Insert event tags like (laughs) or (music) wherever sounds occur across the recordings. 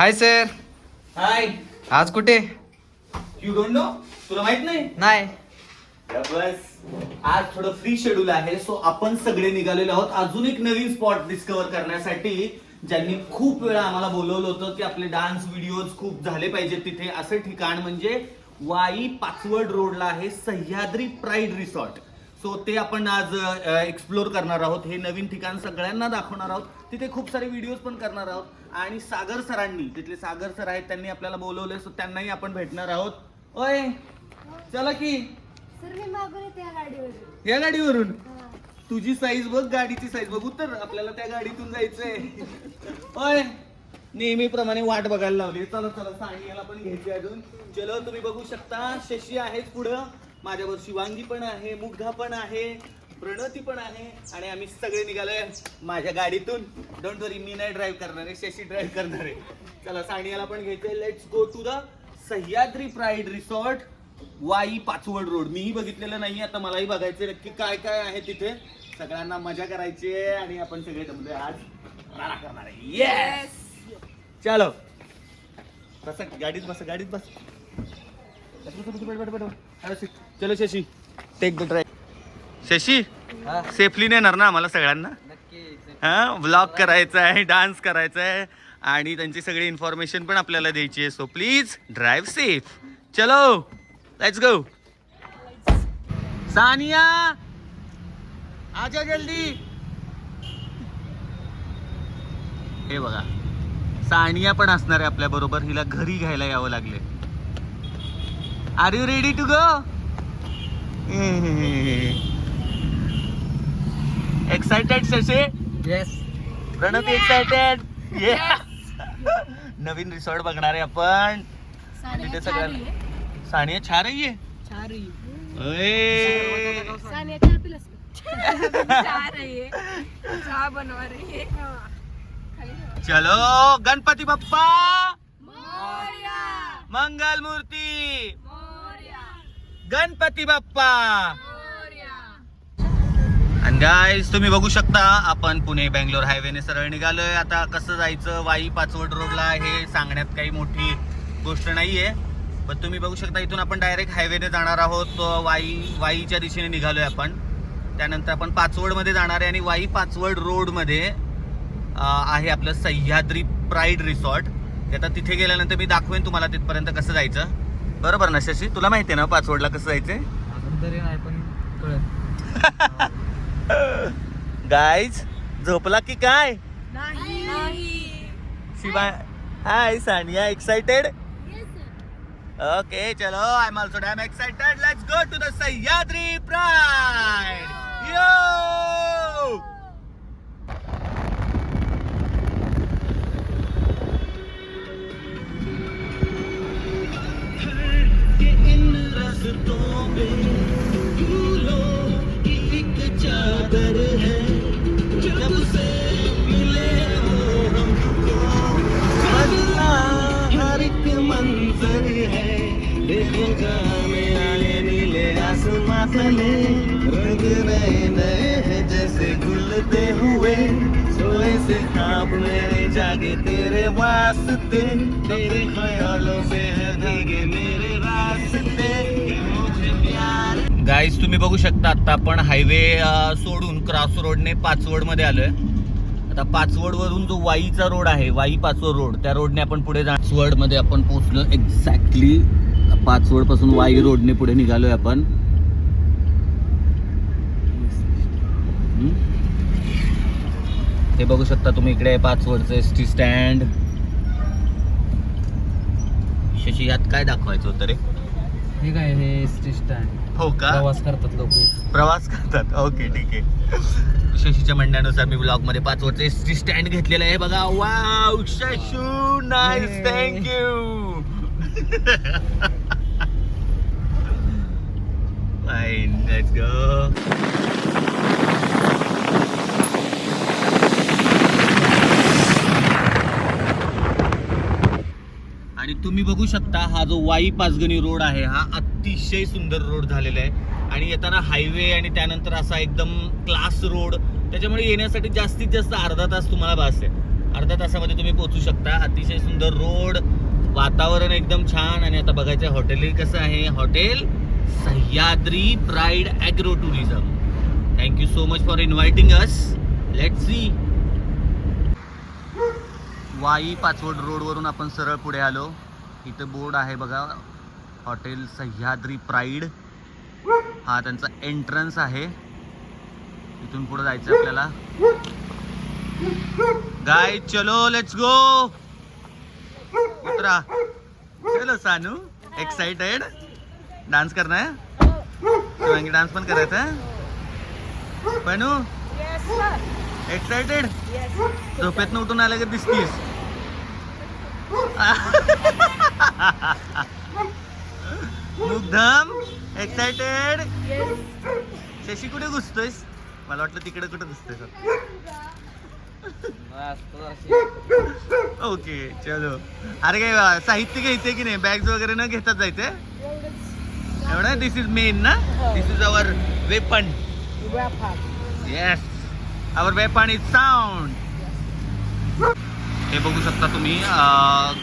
Hi sir hi आज कुठे? You don't know तुला माहीत नाही? नाही. बस. आज थोडं फ्री शेड्यूल आहे सो आपण सगळे निघालेलो आहोत. अजून एक नवीन स्पॉट डिस्कवर करण्यासाठी ज्यांनी खूप वेळा आम्हाला बोलवलं होतं की आपले डान्स व्हिडिओज खूप झाले पाहिजेत तिथे. असं ठिकाण म्हणजे वाई पाचवड रोडला आहे सह्याद्री प्राईड रिसॉर्ट सो ते आपण आज एक्सप्लोर करणार आहोत. हे नवीन ठिकाण सगळ्यांना दाखवणार आहोत. तिथे खूप सारे व्हिडिओज पण करणार आहोत. आणि सागर सरांनी तिथले सागर सर आहेत त्यांनी आपल्याला बोलवले सो त्यांनाही आपण भेटणार आहोत. ओय चला की. सर मी मागून येते या गाडीवर या गाडीवरून? तुझी साईज बघ गाडीची साईज बघ तर आपल्याला त्या गाडीतून जायचंय. होय नेहमीप्रमाणे वाट बघायला लावली. चला चला सांगितलं पण घ्यायची अजून. चलो तुम्ही बघू शकता शशी आहेत पुढं. माझ्यावर शिवांगी पण आहे मुग्धा पण आहे. प्रणती पण आहे आणि आम्ही सगळे निघालोय माझ्या गाडीतून. डोंट वरी मी नाही ड्राईव्ह करणार आहे शशी ड्राईव्ह करणार आहे. चला सानियाला पण घ्यायचंय. Let's go to the Sahyadri pride resort Wai Pachwad road मीही बघितलेलं नाही आता मलाही बघायचं नक्की काय काय आहे तिथे. सगळ्यांना मजा करायची आहे आणि आपण सगळे जमलोय आज. राडा करणार आहे. येस चलो. बसा गाडीत बस गाडीत बस. बस, बस, बस, बस, बस, बस, बस. चलो Shashi. Take the drive Shashi safely नेणार ना आम्हाला सगळ्यांना? हा व्लॉग करायचा आहे डान्स करायचा आहे. आणि त्यांची सगळी इन्फॉर्मेशन पण आपल्याला द्यायची आहे. सो प्लीज ड्राईव्ह सेफ चलो लेट्स गो सानिया आजा जल्दी. हे बघा सानिया पण असणार आहे आपल्या बरोबर. हिला घरी घ्यायला यावं लागले. Are you ready to go excited Shashi? Yes Pranati excited Naveen resort बघणार आहे आपण. तिथे सगळ्यांना सानिया छान आहे? चलो गणपती बाप्पा! मंगल मूर्ती! गणपती बाप्पा! आणि गाईज तुम्ही बघू शकता आपण पुणे बेंगलोर हायवेने सरळ निघालोय. आता कसं जायचं? वाई पाचवड रोडला हे सांगण्यात काही मोठी गोष्ट नाहीये. पण तुम्ही बघू शकता इथून आपण डायरेक्ट हायवेने जाणार आहोत. वाई वाईच्या दिशेने निघालोय आपण. त्यानंतर आपण पाचवडमध्ये जाणार आहे आणि वाई पाचवड रोडमध्ये आहे आपलं सह्याद्री प्राईड रिसॉर्ट आता तिथे गेल्यानंतर मी दाखवेन तुम्हाला तिथपर्यंत कसं जायचं. बरोबर ना शशी? तुला माहिती आहे ना पाचवडला कसं नाही पण (laughs) गाईज झोपला की काय? Shiva hi Sania excited okay चलो I am also damn excited let's go to the Sahyadri pride yo चादर मेरे जागे तेरे वास्ते। तेरे ख्यालों से है भीगे मेरे रास्ते। मुझे प्यार गाईज तुम्ही बघू शकता आता आपण हायवे सोडून क्रॉस रोडने पाचवडमध्ये आलोय. आता पाचवड वरून जो वाईचा रोड आहे वाई पाचवड रोड त्या रोडने आपण पुढे जा पाचवडमध्ये आपण पोहोचलो एक्झॅक्टली पाचवडपासून वाई रोडने पुढे निघालोय आपण. हे बघू शकता तुम्ही इकडे पाचवडचं एस टी स्टँड शशी यात काय दाखवायचं होतं रे? हे काय हे एस टी स्टँड हो का? प्रवास करतात लोक. प्रवास करतात. ओके ठीक आहे. शशीच्या म्हणण्यानुसार मी ब्लॉगमध्ये पाच वर्ष एस टी स्टँड घेतलेलं आहे. बघा wow Shashu nice. Thank you fine let's go तुम्ही बघू शकता हा जो वाई पाचगणी रोड आहे हा अतिशय सुंदर रोड झालेला आहे. आणि येताना हायवे आणि त्यानंतर असा एकदम क्लास रोड त्याच्यामुळे येण्यासाठी जास्तीत जास्त अर्धा तास तुम्हाला भास आहे. अर्धा तासामध्ये तुम्ही पोहोचू शकता. अतिशय सुंदर रोड वातावरण एकदम छान. आणि आता बघायचं हॉटेलही कसं आहे. Hotel Sahyadri pride agro tourism thank you so much for inviting us let see Wai Pachwad रोडवरून आपण सरळ पुढे आलो. इथं बोर्ड आहे बघा. हॉटेल सह्याद्री प्राईड हा त्यांचा एंट्रन्स आहे. इथून पुढे जायचं आपल्याला. गाय चलो लेट्स गो उतरा चलो सानू. एक्साइटेड डान्स करना है शिवांगी डान्स पण करायचा बनू एक्साइटेड झोपेतनं उठून आलं का दिसतीस. मुग्धम एक्साइटेड शशी कुठे घुसतोयस? मला वाटलं तिकडे कुठे घुसतोय ओके चलो. अरे काय साहित्य घ्यायचंय की नाही? बॅग्स वगैरे न घेताच जायचंय? एवढं? दिस इज मेन ना? This is our weapon yes our weapon is sound हे बघू शकता तुम्ही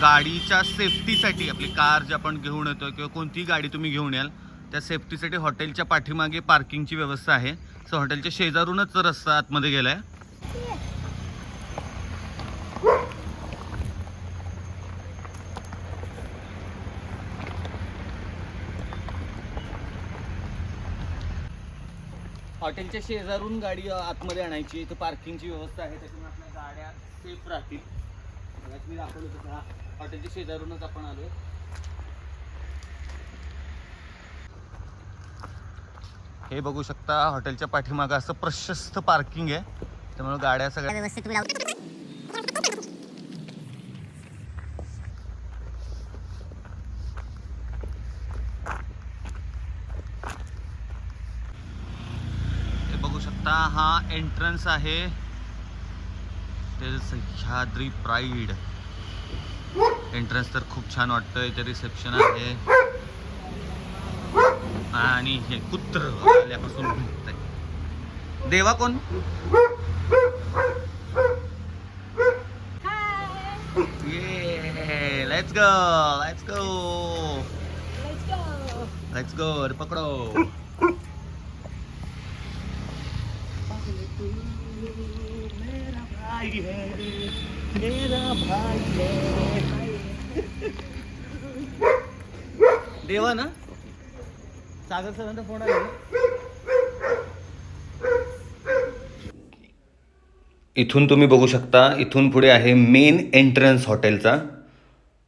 गाडीच्या सेफ्टीसाठी आपली कार जी आपण घेऊन येतो किंवा कोणतीही गाडी तुम्ही घेऊन याल त्या सेफ्टीसाठी हॉटेलच्या पाठीमागे पार्किंगची व्यवस्था आहे. सो हॉटेलच्या शेजारूनच रस्ता आतमध्ये गेलाय. हॉटेलच्या शेजारून गाडी आतमध्ये आणायची इथं पार्किंगची व्यवस्था आहे त्याच्यामुळे आपल्या गाड्या सेफ राहतील. मगाशी मी दाखवलं तसं हा हॉटेलच्या शेजारूनच आपण आलोय. हे बघू शकता हॉटेलच्या पाठीमागं असं प्रशस्त पार्किंग आहे. त्यामुळे गाड्या सगळ्या व्यवस्थित तुम्ही लावू हे बघू शकता हा एंट्रन्स आहे. हॉटेल सह्याद्री प्राईड एंट्रन्स तर खूप छान वाटतं इथे रिसेप्शन आहे. आणि हे कुत्र आल्यापासून भेटतंय. देवा कोण? ये let's go let's go let's go अरे पकडो. देवा ना? सागर सरांचा फोन? इथून तुम्ही बघू शकता इथून पुढे आहे मेन एंट्रन्स हॉटेलचा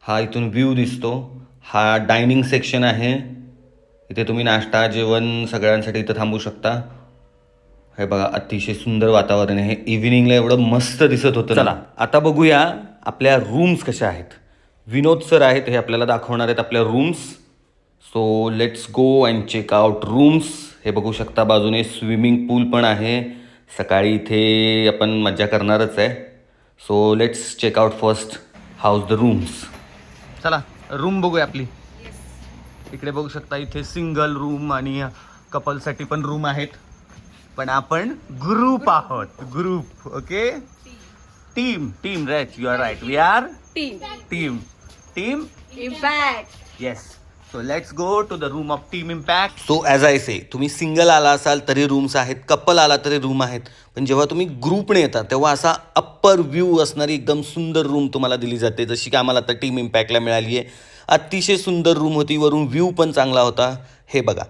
हा इथून व्ह्यू दिसतो. हा डायनिंग सेक्शन आहे. इथे तुम्ही नाश्ता जेवण सगळ्यांसाठी इथं थांबू शकता. हे बघा अतिशय सुंदर वातावरण आहे. इव्हिनिंगला एवढं मस्त दिसत होतं चला आता बघूया आपल्या रूम्स कशा आहेत. विनोद सर आहेत हे आपल्याला दाखवणार आहेत आपल्या rooms so let's go and check out rooms हे बघू शकता बाजूने स्विमिंग पूल पण आहे. सकाळी इथे आपण मज्जा करणारच आहे. So let's check out first house the rooms चला रूम बघूया आपली. इकडे बघू शकता इथे सिंगल रूम आणि कपलसाठी पण रूम आहेत. पण आपण ग्रुप आहोत. Group okay team team right you are right we are team team team impact yes so let's go to the room of team impact so as I say तुम्ही single आला असाल तरी rooms आहेत. Couple आला तरी room आहेत. पण जेव्हा तुम्ही ग्रुपने येता तेव्हा असा अप्पर व्ह्यू असणारी एकदम सुंदर रूम तुम्हाला दिली जाते. जशी की आम्हाला आता टीम इम्पॅक्टला मिळाली आहे अतिशय सुंदर रूम होती. वरून व्ह्यू पण चांगला होता. हे बघा.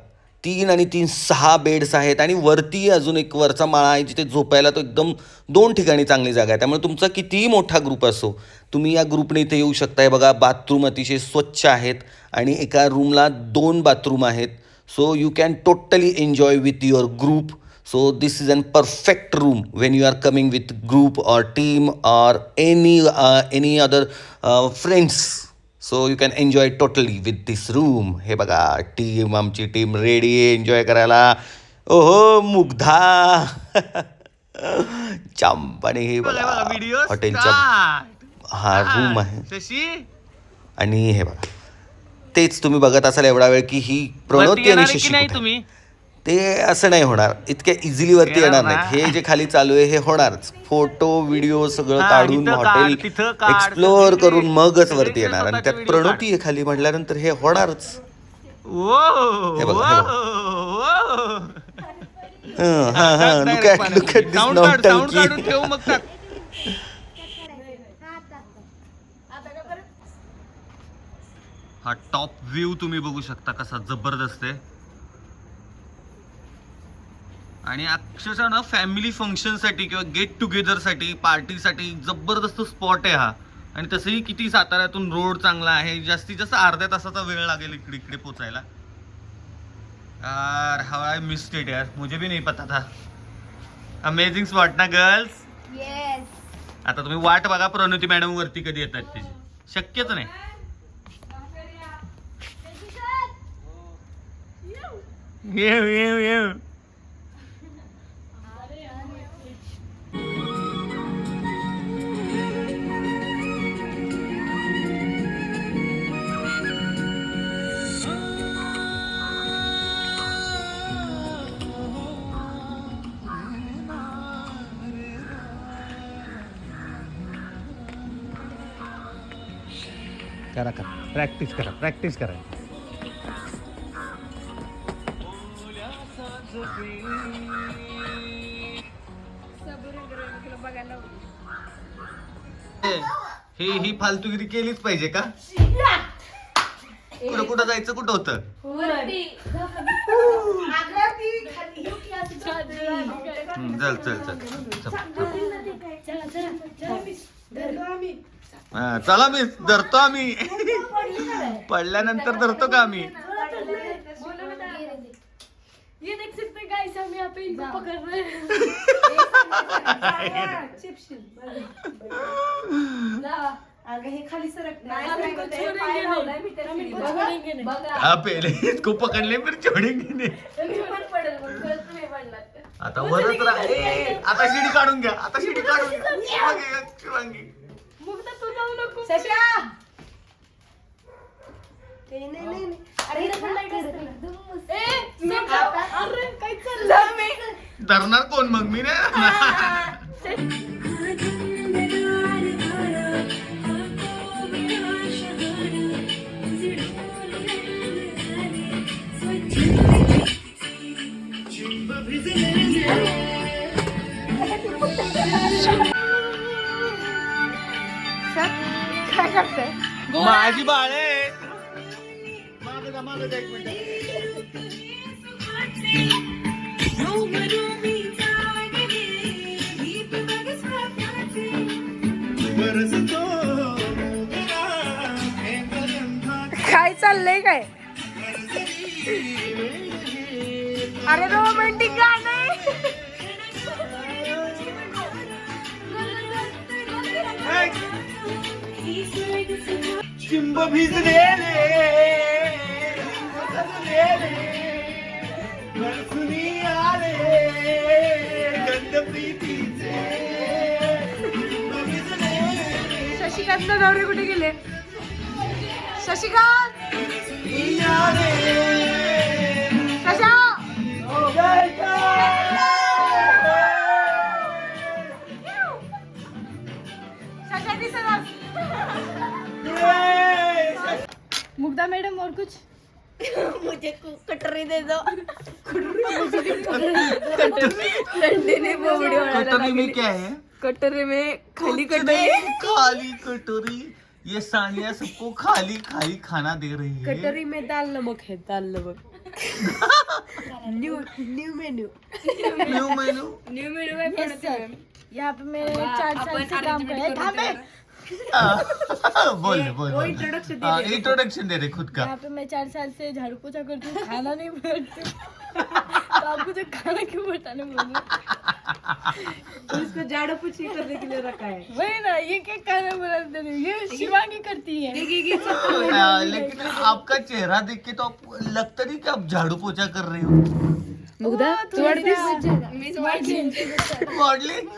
तीन आणि तीन सहा बेड्स आहेत आणि वरती अजून एक वरचा माळा आहे जिथे झोपायला तो एकदम दोन ठिकाणी चांगली जागा आहे. त्यामुळे तुमचा कितीही मोठा ग्रुप असो तुम्ही या ग्रुपने इथे येऊ शकताय. बघा बाथरूम अतिशय स्वच्छ आहेत आणि एका रूमला दोन बाथरूम आहेत. So you can totally enjoy with your group so this is an perfect room when you are coming with group or team or any any other friends so you can enjoy totally with this room हे बघा team आमची team ready enjoy करायला. ओहो मुग्धा. (laughs) चांपाने हे बघा हॉटेलच्या हा room आहे. आणि हे बघा तेच तुम्ही बघत असाल एवढा वेळ की ही प्रणोती आणि शशी आहे? ते असं नाही होणार. इतक्या इझिली वरती येणार नाहीत. हे जे खाली चालू आहे हे होणारच. फोटो व्हिडिओ सगळं काढून हॉटेल एक्सप्लोअर करून मगच वरती येणार. आणि त्यात प्रणोती आहे खाली म्हटल्यानंतर हे होणारच. हे हे हं, हा हा हा टॉप व्ह्यू तुम्ही बघू शकता कसा जबरदस्त आहे. आणि अक्षरशः ना फॅमिली फंक्शनसाठी किंवा गेट टुगेदरसाठी पार्टीसाठी जबरदस्त स्पॉट आहे हा. आणि तसंही किती साताऱ्यातून रोड चांगला आहे. जास्तीत जास्त अर्ध्या तासाचा वेळ लागेल इकडे इकडे पोचायला. यार हवा आय मिस्ड इट यार. मुझे भी नहीं पता था. अमेझिंग स्पॉट ना गर्ल्स येस आता तुम्ही वाट बघा प्रणोती मॅडम वरती कधी येतात त्याची शक्यच नाही. येऊ येऊ येऊ. करा करा. प्रॅक्टिस करा प्रॅक्टिस करा. हे ही फालतूगिरी केलीच पाहिजे का? कुठं कुठं जायचं कुठं होतं? चल चल चल, चल. हा, चला मी धरतो आम्ही. पडल्यानंतर धरतो का आम्ही? ये देख सकते हैं गाइस हम यहाँ पे इनको पकड़ रहे हैं हे खाली सरक हा पहिले इसको पकडले फिर छोडेंगे नाही आता वरच राहिले आता शिडी काढून घ्या आता शिडी काढून घ्या. अरे इथं पण लाइट असते ना. ए, मी का- अरे काय चाललंय? धरणार कोण? मग मी नाही काय (laughs) अरे रोमॅन्टिक गाणं चिंब भिजलेले बरसुनी आले गंध प्रीतीचे शशिकांत नवरे कुठे गेले? शशिकांत! मुग्धा मैडम और कुछ? मुझे कटोरी दे दो। कटोरी में क्या है? कटोरे में खाली नहीं, खाली कटोरी। ये सानिया सबको खाली खाली खाना दे रही है। कटोरी में दाल नमक है दाल नमक। New new menu new menu new menu में पढ़ते यहाँ पे मैं चार साल से काम कर रहा हूँ। बोल बोल दे हाँ, दे रहे खुद का। यहाँ पे मैं चार साल से झाड़ू पोछा करती हूँ खाना नहीं बनाती हूँ। तो मुझे खाना क्यों बताने बोलो। उसको झाड़ू पोछी करने के लिए रखा है। वही ना ये क्या खाना बनाते ये शिवांगी करती है। लेकिन आपका चेहरा देख के तो आप लगता नहीं कि आप झाड़ू पोछा कर रही हो। Mugdha modelling.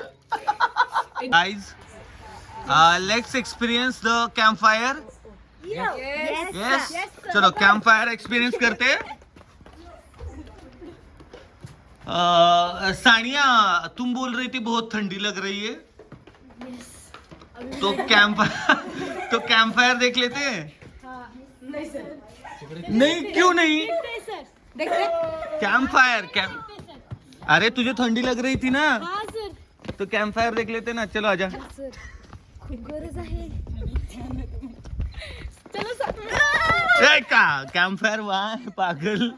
Guys let's experience the camp fire yes चलो कैंप फायर एक्सपीरियंस करते हैं। सानिया तुम बोल रही थी बहुत ठंडी लग रही है। तो कैंप (laughs) तो कैंप फायर देख लेते हैं? नहीं सर। नहीं क्यों नहीं? कैंप फायर कैंप अरे तुझे ठंडी लग रही थी ना? हाँ सर। तो कैंप फायर देख लेते ना चलो आजा चलो कैंप फायर वहाँ पागल।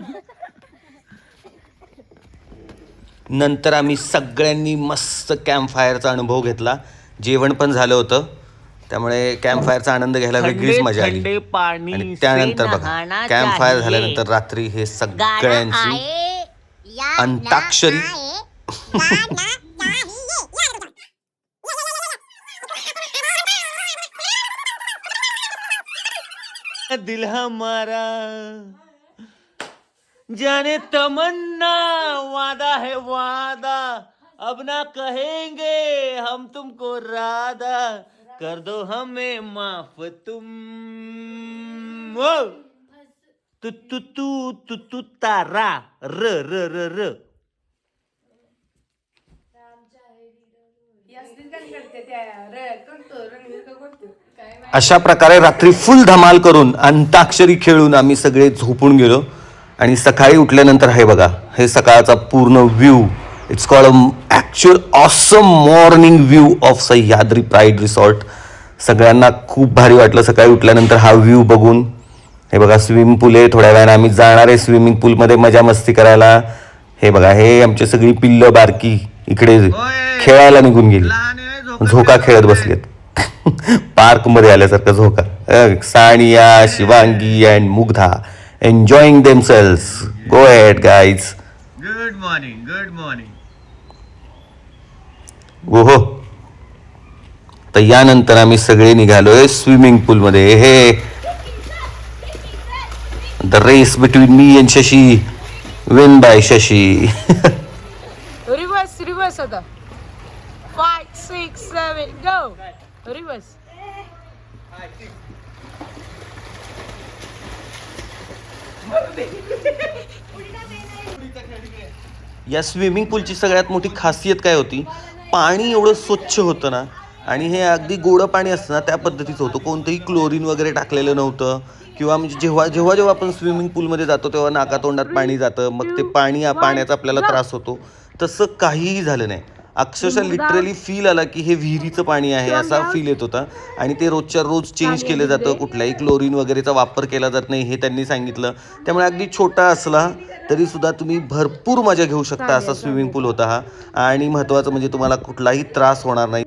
नंतर आम्ही सगळ्यांनी मस्त कॅम्प फायरचा अनुभव घेतला. जेवण पण झालं होतं. त्यामुळे कॅम्प फायरचा आनंद घ्यायला वेगळीच मजा आली. ठंडे पानी आणि त्यानंतर बघा कॅम्प फायर झाल्यानंतर रात्री हे सगळ्यांची अंताक्षरी. दिल हमारा जाने तमन्ना वादा है वादा। अब ना कहेंगे हम तुमको राधा कर दो हमें माफ तुम। ओ तू तू तू तू तू तारा र र र र। अशा प्रकारे रात्री फुल धमाल करून अंताक्षरी खेळून आम्ही सगळे झोपून गेलो. आणि सकाळी उठल्यानंतर हे बघा हे सकाळचा पूर्ण view it's call actual awesome morning view of Sahyadri pride resort सगळ्यांना खूप भारी वाटलं सकाळी उठल्यानंतर हा व्ह्यू बघून. हे बघा स्विमिंग पूल आहे थोड्या वेळाने आम्ही जाणार आहे स्विमिंग पूलमध्ये मजा मस्ती करायला. हे बघा हे आमची सगळी पिल्लं बारकी इकडे खेळायला निघून गेली. झोका खेळत बसलेत. (laughs) पार्कमध्ये आल्यासारखं झोका. Sania Shivangi and Mugdha. Enjoying themselves go at guys good morning good morning ओहो तर यानंतर आम्ही सगळे निघालोय स्विमिंग पूलमध्ये हे the race between me and Shashi win by Shashi reverse reverse आता five six seven go reverse या स्विमिंग पूलची सगळ्यात मोठी खासियत काय होती? पाणी एवढं स्वच्छ होतं ना. आणि हे अगदी गोडं पाणी असतं ना त्या पद्धतीचं होतं. कोणतंही क्लोरीन वगैरे टाकलेलं नव्हतं. किंवा म्हणजे जेव्हा जेव्हा जेव्हा आपण स्विमिंग पूलमध्ये जातो तेव्हा नाकातोंडात पाणी जातं. मग ते पाणी पाण्याचा आपल्याला त्रास होतो. तसं काहीही झालं नाही. अक्षरशः लिटरली फील आला की हे विहिरीचं पाणी आहे असा फील येत होता. आणि ते रोजच्या रोज चेंज केलं जातं कुठल्याही क्लोरीन वगैरेचा वापर केला जात नाही हे त्यांनी सांगितलं. त्यामुळे अगदी छोटा असला तरी सुद्धा तुम्ही भरपूर मजा घेऊ शकता असा स्विमिंग पूल होता हा. आणि महत्त्वाचं म्हणजे तुम्हाला कुठलाही त्रास होणार नाही.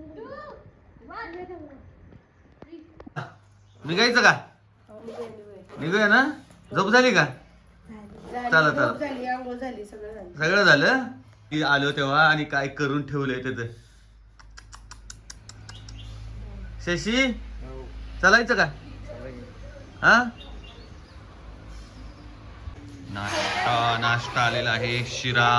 निघायचं का? निघूया ना? झोप झाली का? चला चला. सगळं झालं? की आलो तेव्हा आणि काय करून ठेवलंय त्याच शशी? चालायचं का? हा? नाश्ता नाश्ता आलेला आहे शिरा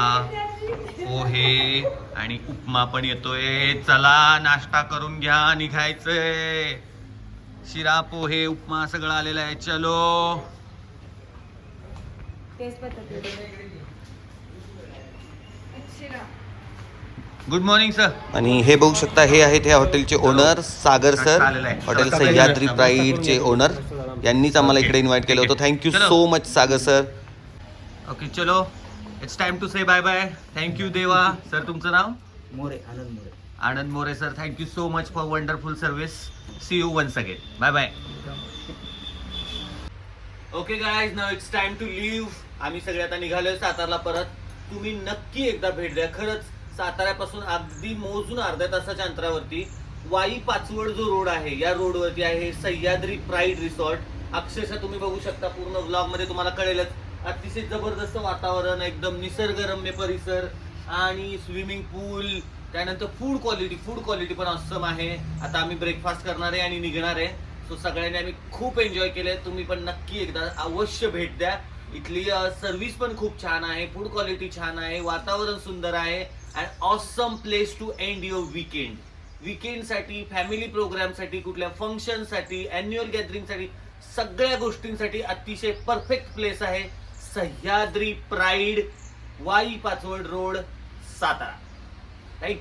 पोहे आणि उपमा पण येतोय. चला नाश्ता करून घ्या निघायचंय शिरा पोहे उपमा सगळं आलेलं आहे. चलो. तेच पद्धती गुड मॉर्निंग सर आणि हे बघू शकता हे आहेत ह्या हॉटेलचे owner Sagar sir. Hotel Sahyadri प्राईडचे owner यांनीच आम्हाला इकडे इन्व्हाइट केलं होतं. Thank you so much Sagar sir okay चलो it's time to say bye bye thank you Deva sir तुमचं नाव? More Anand More. Anand More sir thank you so much for wonderful service see you once again bye bye okay guys now it's time to leave आम्ही सगळे आता निघालोय सातारला परत. तुम्ही नक्की एकदा भेट द्या. खरंच साताऱ्यापासून अगदी मोजून अर्ध्या तासाच्या अंतरावरती वाई पाचवड जो रोड आहे या रोडवरती आहे सह्याद्री प्राईड रिसॉर्ट. अक्षरशः तुम्ही बघू शकता पूर्ण ब्लॉगमध्ये तुम्हाला कळेलच. अतिशय जबरदस्त वातावरण एकदम निसर्गरम्य परिसर आणि स्विमिंग पूल त्यानंतर फूड क्वालिटी फूड क्वालिटी पण असम आहे. आता आम्ही ब्रेकफास्ट करणार आहे आणि निघणार आहे. सो सगळ्यांनी आम्ही खूप एन्जॉय केले तुम्ही पण नक्की एकदा अवश्य भेट द्या. इथली सर्व्हिस पण खूप छान आहे फूड क्वालिटी छान आहे वातावरण सुंदर आहे and awesome place to end your weekend विकेंडसाठी family प्रोग्रामसाठी कुठल्या फंक्शनसाठी अॅन्युअल गॅदरिंगसाठी सगळ्या गोष्टींसाठी अतिशय परफेक्ट प्लेस आहे Sahyadri pride Wai Pachwad road Satara. Thank you